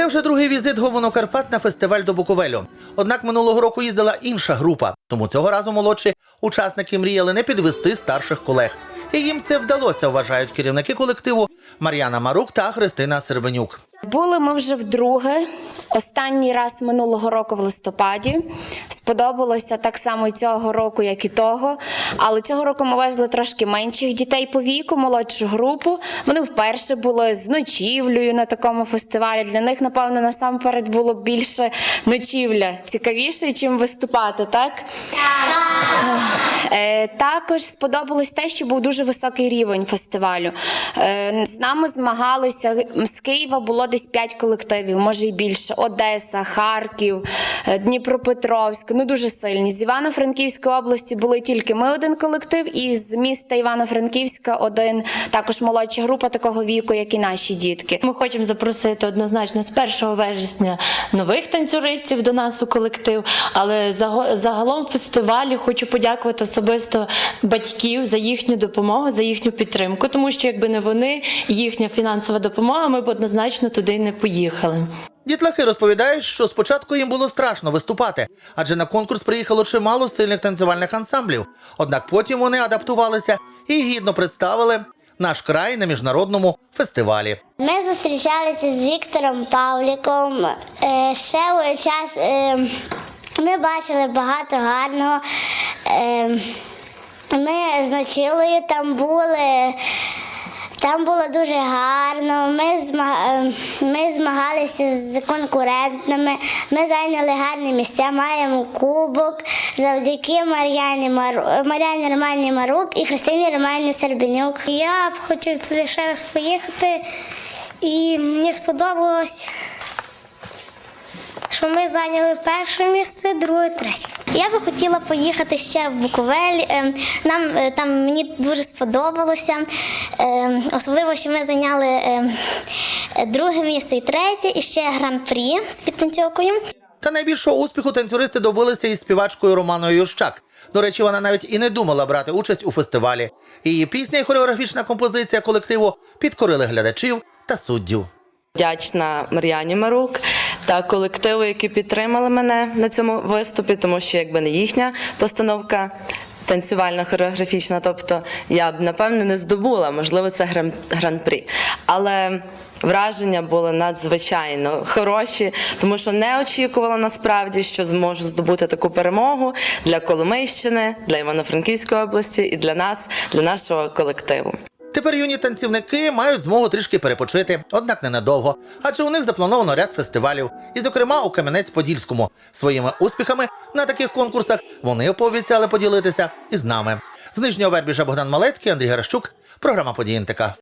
Це вже другий візит Говоно Карпат на фестиваль до Буковелю. Однак минулого року їздила інша група, тому цього разу молодші учасники мріяли не підвести старших колег. І їм це вдалося, вважають керівники колективу Мар'яна Марук та Христина Сербенюк. Були ми вже вдруге. Останній раз минулого року в листопаді. Сподобалося так само цього року, як і того. Але цього року ми везли трошки менших дітей по віку, молодшу групу. Вони вперше були з ночівлею на такому фестивалі. Для них, напевно, насамперед було більше ночівля цікавіше, чим виступати, так? Е, Також сподобалось те, що був дуже високий рівень фестивалю. Е, З нами змагалися з Києва було десь 5 колективів, може і більше. Одеса, Харків, Дніпропетровськ. Ну дуже сильні. З Івано-Франківської області були тільки ми один колектив, і з міста Івано-Франківська один також молодша група такого віку, як і наші дітки. Ми хочемо запросити однозначно з 1 вересня нових танцюристів до нас у колектив. Але загалом в фестивалі хочу подякувати особисто батьків за їхню допомогу, за їхню підтримку, тому що якби не вони, їхня фінансова допомога, ми б однозначно туди не поїхали. Дітлахи розповідають, що спочатку їм було страшно виступати, адже на конкурс приїхало чимало сильних танцювальних ансамблів. Однак потім вони адаптувалися і гідно представили наш край на міжнародному фестивалі. Ми зустрічалися з Віктором Павліком. Е, Ще у час е, ми бачили багато гарного. Е, Ми з ночілою там були. Там було дуже гарно. Ми, змаг... е, ми змагалися з конкурентами. Ми зайняли гарні місця, маємо кубок завдяки Мар'яні Мар... Мар'яні Романі Марук і Христині Романі Сербенюк. Я б хотів туди ще раз поїхати, і мені сподобалось, що ми зайняли перше місце, друге, третє. Я би хотіла поїхати ще в Буковель. Ем, Нам е, там мені дуже сподобалося. Ем, Особливо, що ми зайняли е, друге місце і третє, і ще гран-прі з підтанцьовкою. Та найбільшого успіху танцюристи добилися із співачкою Романою Ющак. До речі, вона навіть і не думала брати участь у фестивалі. Її пісня і хореографічна композиція колективу підкорили глядачів та суддів. Вдячна Мар'яні Марук та колективу, які підтримали мене на цьому виступі, тому що якби не їхня постановка. Танцювальна хореографічна, тобто я б напевне не здобула, можливо, це гран- гран-прі. Але враження були надзвичайно хороші, тому що не очікувала насправді, що зможу здобути таку перемогу для Коломийщини, для Івано-Франківської області і для нас, для нашого колективу. Тепер юні танцівники мають змогу трішки перепочити, однак ненадовго, адже у них заплановано ряд фестивалів, і, зокрема, у Кам'янець-Подільському. Своїми успіхами на таких конкурсах вони пообіцяли поділитися із нами. З нижнього Вербіжа Богдан Малецький, Андрій Гаращук, програма «Події НТК».